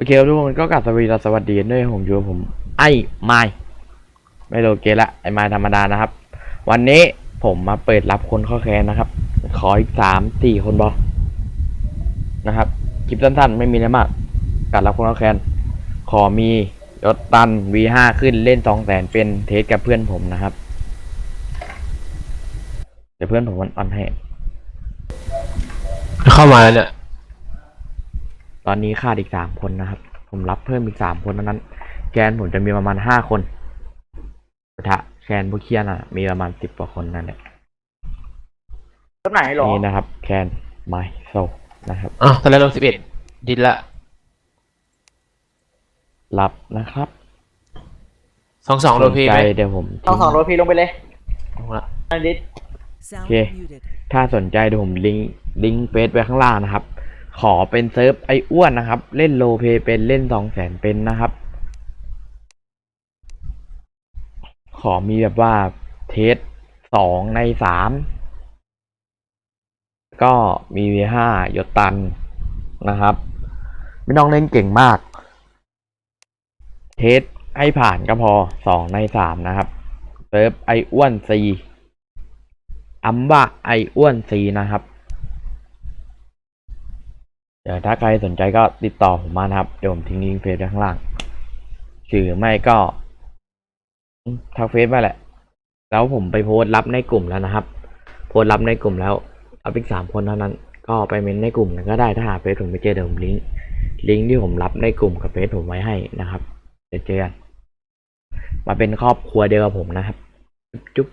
โอเคครับทุกคนก็กลับสวัสดีสวัสดีด้วยผมอยู่ผม ไอ้ไม้ไม่โลเกละไอ้ไม้ธรรมดานะครับ วันนี้ผมมาเปิดรับคนเข้าแคนนะครับ ขออีกสามสี่คนบอนะครับ คลิปสั้นๆ ไม่มีอะไรมากการรับคนเข้าแคนขอมียศตัน V5 ขึ้นเล่นสองแสนเป็นเทสกับเพื่อนผมนะครับ เดี๋ยวเพื่อนผมมันออนให้เข้ามาแล้วเนี่ย ตอนนี้ขาดอีกสามคนนะครับ ผมรับเพิ่มอีกสามคนเท่านั้น แกนผมจะมีประมาณห้าคนกระทะแคนพวกเคียนอะ มีประมาณสิบกว่าคนนั่นแหละต้นไหนหรอนี่นะครับ แคนไมโซนะครับอะตอนแรกลงสิบเอ็ดดินละรับนะครับสองสองโลพีสนไหใจมเดี๋ยวผมต้องสองโรพีลงไปเลยลงละอันนี้ Sound Okay. muted. ถ้าสนใจเดี๋ยวผมลิงก์ลิงก์เฟซไว้ข้างล่างนะครับ ขอเป็นเซิร์ฟไออ้วนนะครับ เล่นโลเปเป็นเล่นสองแสนเป็นนะครับ ขอมีแบบว่าเทสสองในสามก็มีวีห้ายศตันนะครับ ไม่ต้องเล่นเก่งมาก เทสให้ผ่านก็พอสองในสามนะครับเซิร์ฟไออ้วนซีอัมว่าไออ้วนซีนะครับ ดี๋ยวถ้าใครสนใจก็ติดต่อผมมานะครับเดี๋ยวผมทิ้งลิงก์เฟซไว้ข้างล่างหรือไม่ก็ทักเฟซมาแหละ แล้วผมไปโพสต์รับในกลุ่มแล้วนะครับ โพสต์รับในกลุ่มแล้วเอาอีกสามคนเท่านั้น ก็ไปเมนในกลุ่มกันก็ได้ถ้าหาเฟซผมไม่เจอเดี๋ยวผมลิงก์ลิงก์ที่ผมรับในกลุ่มกับเฟซผมไว้ให้นะครับเดี๋ยวเจอกันมาเป็นครอบครัวเดียวกับผมนะครับ จุ๊บ